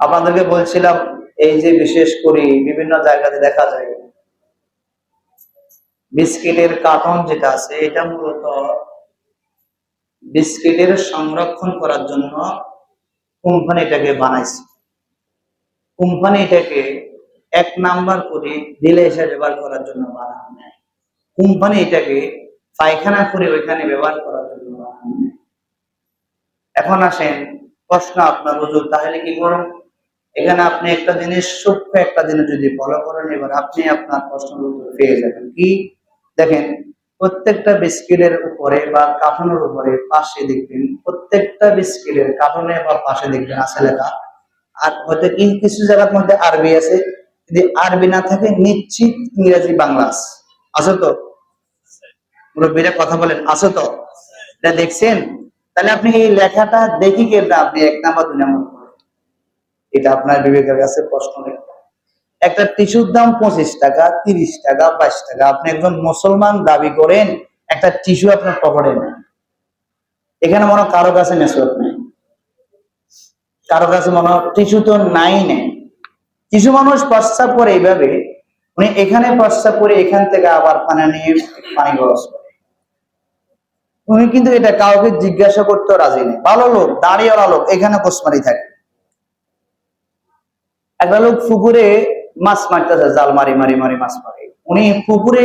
আপনাদেরকে বলছিলাম, এই যে বিশেষ করে বিভিন্ন জায়গাতে দেখা যায়, বিস্কিটের কার্টন যেটা আছে, এটা মূলত বিস্কিটের সংরক্ষণ করার জন্য কোম্পানি এটাকে বানাইছে। কোম্পানি এটাকে এক নাম্বার করে দিলে হিসেবে ব্যবহার করার জন্য বানানো নেয়। কোম্পানি এটাকে পায়খানা করে ওইখানে ব্যবহার করার জন্য বানানো নেয়। এখন আসেন প্রশ্ন আপনার হুজুর, তাহলে কি করুন? এখানে আপনি একটা জিনিস সূক্ষ্ম একটা জিনিস যদি ফলো করেন, এবার আপনি আপনার প্রশ্নের উত্তর পেয়ে যাবেন। কি? দেখেন, প্রত্যেকটা বিস্কিটের উপরে বা কার্টুনের উপরে পাশে দেখবেন, প্রত্যেকটা বিস্কিটের কার্টুনে বা পাশে দেখবেন আছে লেখা। আর হয়তো কিছু জায়গার মধ্যে আরবি আছে। যদি আরবি না থাকে, নিশ্চিত ইংরেজি বাংলা আছে। তো? মুরব্বীরা কথা বলেন, আছে তো? এটা দেখছেন? তাহলে আপনি এই লেখাটা দেখি কে আপনি এক নাম্বার, দুই নাম্বার। এটা আপনার বিবেকের কাছে প্রশ্ন রেখে একটা টিস্যুর দাম পঁচিশ টাকা, তিরিশ টাকা, বাইশ টাকা। আপনি একজন মুসলমান দাবি করেন, একটা টিস্যু আপনার পকেটে নেন এখানে মনে কারও কাছে নেশওয়ার্ক নেই। কারও কাছে মনে টিস্যু তো নাই নেই কিছু মানুষ প্রস্তাব করে এইভাবে, উনি এখানে প্রস্তাব করে এখান থেকে আবার পানি নিয়ে পানি খরচ করে। উনি কিন্তু এটা কাউকে জিজ্ঞাসা করতেও রাজি নেই। ভালো লোক দাঁড়িয়েওয়ালা লোক, এখানে কোসমারি থাকে। একটা লোক পুকুরে মাছ মারতেছে, জাল মারি মারি মারি, মাছ মারে। উনি পুকুরে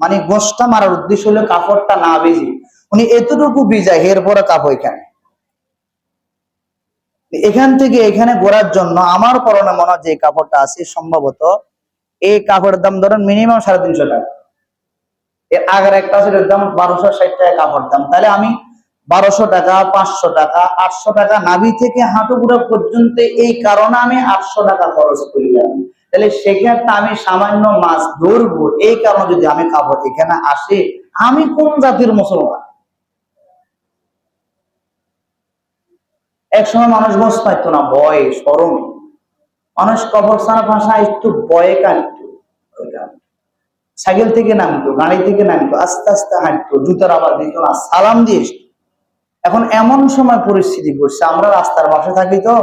মানে গোষ্ঠটা মারার উদ্দেশ্য হলো কাপড়টা না ভিজি। উনি এতটুকু ভিজায় এরপরে কাপড় এখানে। এখান থেকে এখানে ঘোরার জন্য আমার পরনে মনে হয় যে কাপড়টা আছে, সম্ভবত এই কাপড়ের দাম ধরেন মিনিমাম সাড়ে তিনশো টাকা। এর আগের একটা আছে দাম বারোশো ষাট টাকা কাপড় দাম। তাহলে আমি বারোশো টাকা, পাঁচশো টাকা, আটশো টাকা, নাভি থেকে হাঁটুগুড়া পর্যন্ত এই কারণে আমি আটশো টাকা খরচ করিলাম। তাহলে সেক্ষেত্রে আমি সামান্য মাছ ধরবো, এই কারণে যদি আমি কাপড় এখানে আসি, আমি কোন জাতির মুসলমান? একসময় মানুষ বস পাইতো না ভয় সরমে মানুষ কবর কবরস্থানের ভাষা একটু ভয়ে কাটতো সাইকেল থেকে নামতো, গাড়ি থেকে নামতো, আস্তে আস্তে হাঁটতো, জুতার আবার দিত না, সালাম দিয়ে। এখন এমন সময় পরিস্থিতি পড়ছে আমরা রাস্তার পাশে থাকি তো,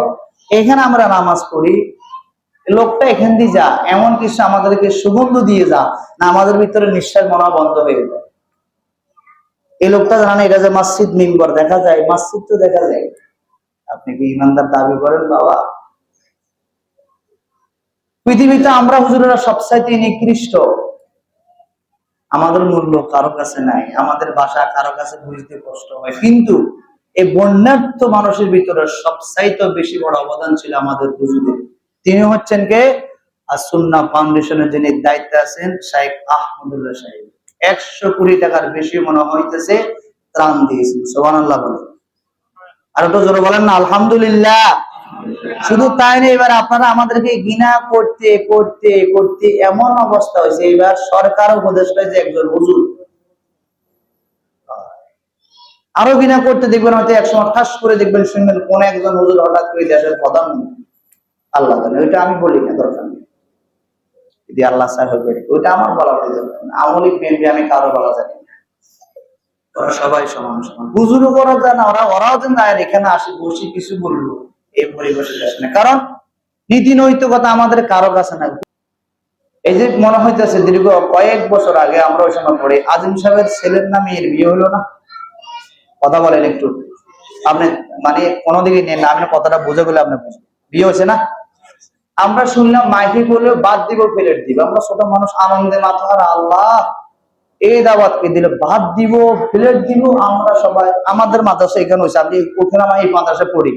এখানে আমরা নামাজ পড়ি, লোকটা এখান দিয়ে যা, এমন কিছু আমাদেরকে সুগন্ধ দিয়ে যা না আমাদের ভিতরে নিঃশ্বাস মনে বন্ধ হয়ে যায়। এই লোকটা জানে এটা যে মসজিদ মিম্বর, দেখা যায়, মসজিদ তো দেখা যায়। আপনি কি ইমানদার দাবি করেন বাবা? পৃথিবীতে আমরা হুজুরেরা সবচাইতে নিকৃষ্ট। আমাদের মূল্য কারও কাছে নাই, আমাদের ভাষা কারও কাছে বুঝতে কষ্ট হয়। কিন্তু এই বন্যার্থ মানুষের ভিতরে সবচাইতে বেশি বড় অবদান ছিল আমাদের হুজুরের। তিনি হচ্ছেন কে? আসুন্না ফাউন্ডেশনের যিনি দায়িত্বে আছেন, শাইখ আহমদুল্লাহ সাহেব। একশো কোটি টাকার বেশি মনে হইতেছে, ত্রাণ দিয়েছেন। সোহান আল্লাহ বলেন। আর একটু জোরে বলেন না, আলহামদুলিল্লাহ। শুধু তাই না এবার আপনারা আমাদেরকে ঘৃণা করতে করতে করতে এমন অবস্থা হয়েছে এবার সরকার উপদেশ হয়েছে একজন হুজুর। আরও ঘৃণা করতে দেখবেন হয়তো একসময় ঠাস করে দেখবেন শুনবেন কোন একজন হুজুর হঠাৎ করে দেশের প্রধানমন্ত্রী আল্লাহ জানে। ওইটা আমি বলি না দরকার নেই। যদি আল্লাহ সাহেব ওইটা আমার বলা প্রয়োজন নেই। আমলিক মেনবি আমি কারও বলা জানি না। সবাই সমান সমান। হুজুরও করা যায় না ওরা ওরাও যেন এখানে আসি বসি কিছু বলল। এই পরিবেশে আসে না। কারণ নীতি নৈতিকতা আমাদের কারও কাছে না এই যে মনে হইতেছে, দীর্ঘ কয়েক বছর আগে আমরা ওই সময় পড়ি, আজিম সাহেবের ছেলের নামে এর বিয়ে হলো না? কথা বলেন একটু। আপনি মানে কোনো দিকে নেন না, আমি কথাটা বুঝে গেলে আপনি বিয়ে হয়েছে না? আমরা শুনলাম, মাইকে করলে বাদ দিব, প্লেট দিব। আমরা ছোট মানুষ, আনন্দে মাথার আল্লাহ। এই দাওয়াতকে দিলে? ভাত দিব, প্লেট দিব। আমরা সবাই, আমাদের মাদ্রাসা এখানে হয়েছে। আপনি ওখানে আমি এই মাদ্রাসায় পড়ি।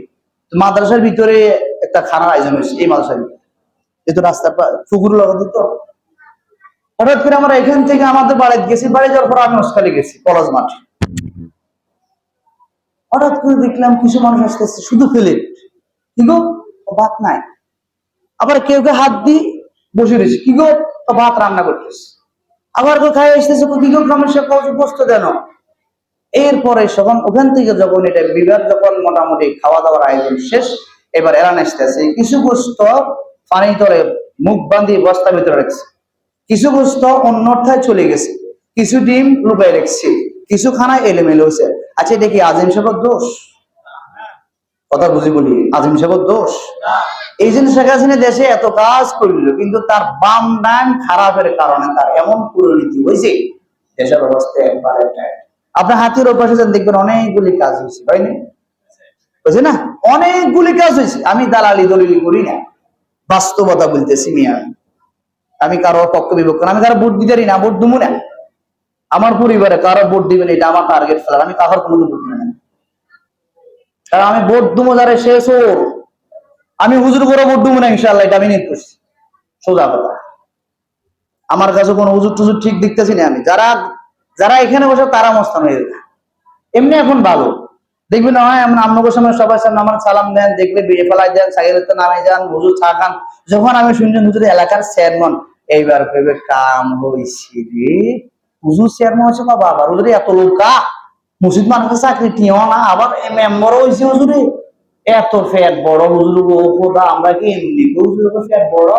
মাদ্রাসার ভিতরে একটা খানার আয়োজন হয়েছে, এই মাদ্রাসার ভিতরে। যেহেতু রাস্তার পুকুর লগা দিত হঠাৎ করে আমরা এখান থেকে আমাদের বাড়িতে গেছি, বাড়ি যাওয়ার পর আমি ওসকালে গেছি, কলেজ মাঠে। হঠাৎ করে দেখলাম কিছু মানুষ আসতেছে, শুধু ফেলে। কি গো ভাত নাই। আবার কেউ কেউ হাত দি বসে রয়েছে, কি গো ভাত রান্না করতেছে। আবার কেউ খাই আসতেছে, কি গো সমস্যা কত বসত দেন। এরপরে যখন ওখান থেকে যখন এটা বিবাদ যখন মোটামুটি খাওয়া দাওয়ার আয়োজন শেষ, এবার এরান আসতেছে। কিছু গোস্ত পানি তলে মুখ বান্ধি বস্তার ভিতরে রাখছে। কিছু গোস্ত অন্যথায় চলে গেছে। কিছু ডিম লুকাই রাখছে। কিছু খানা এলোমেলো হয়েছে। আচ্ছা এটা কি আজিম সাহেবের দোষ? কথা বুঝি বলি, আজিম সাহেবের দোষ? এই জন্য শেখ হাসিনা দেশে এত কাজ করল, কিন্তু তার বাম ডান খারাপের কারণে তার এমন পরিণতি হয়েছে। দেশের অবস্থা একবারে টাইট। আপনার হাতির অভ্যাসে যান, দেখবেন অনেকগুলি কাজ হয়েছে, তাই না? বুঝছে না? অনেকগুলি কাজ হয়েছে। আমি দালালি দলিলি করি না। বাস্তবতা বলতেছি মিয়া। আমি। কারও পক্ষ বিপক্ষ আমি কারও ভোট দিতে না, ভোট দুমু না। আমার পরিবারে কারও ভোট দিবেন এটা আমার টার্গেট ফেলার আমি কারোর কোনো ভোট না। কারণ আমি ভোট দুমো যারে শেষ ওর আমি হুজুর করে ভোট দুমো না ইনশাল্লাহ এটা আমি নিয়ে করছি সোজা কথা। আমার কাছে কোনো হুজুর টুজুর ঠিক দেখতেছি না আমি। যারা যারা এখানে বসে তারা মস্তান হয়ে যায়। এমনি এখন ভালো। দেখবেন হয় এমন আমনগর সময় সবার সামনে আমার সালাম দেন, দেখলে বিয়ে ফেলাই দেন সাইকেলের তো নামে যান, হুজুর চা খান। যখন আমি শুনছেন হুজুর এলাকার চেয়ারম্যান এইবার ভেবে কাম হয়েছে রে। হুজুর চেয়ারম্যান হচ্ছে বাবা, আবার হুজুরে এত লোকা মসজিদ মানুষের চাকরি টিও না, আবার মেম্বারও হয়েছে হুজুরে। এত ফ্যাট বড় হুজুর গো, খোদা, আমরা কি এমনি হুজুর ফ্যাট বড়?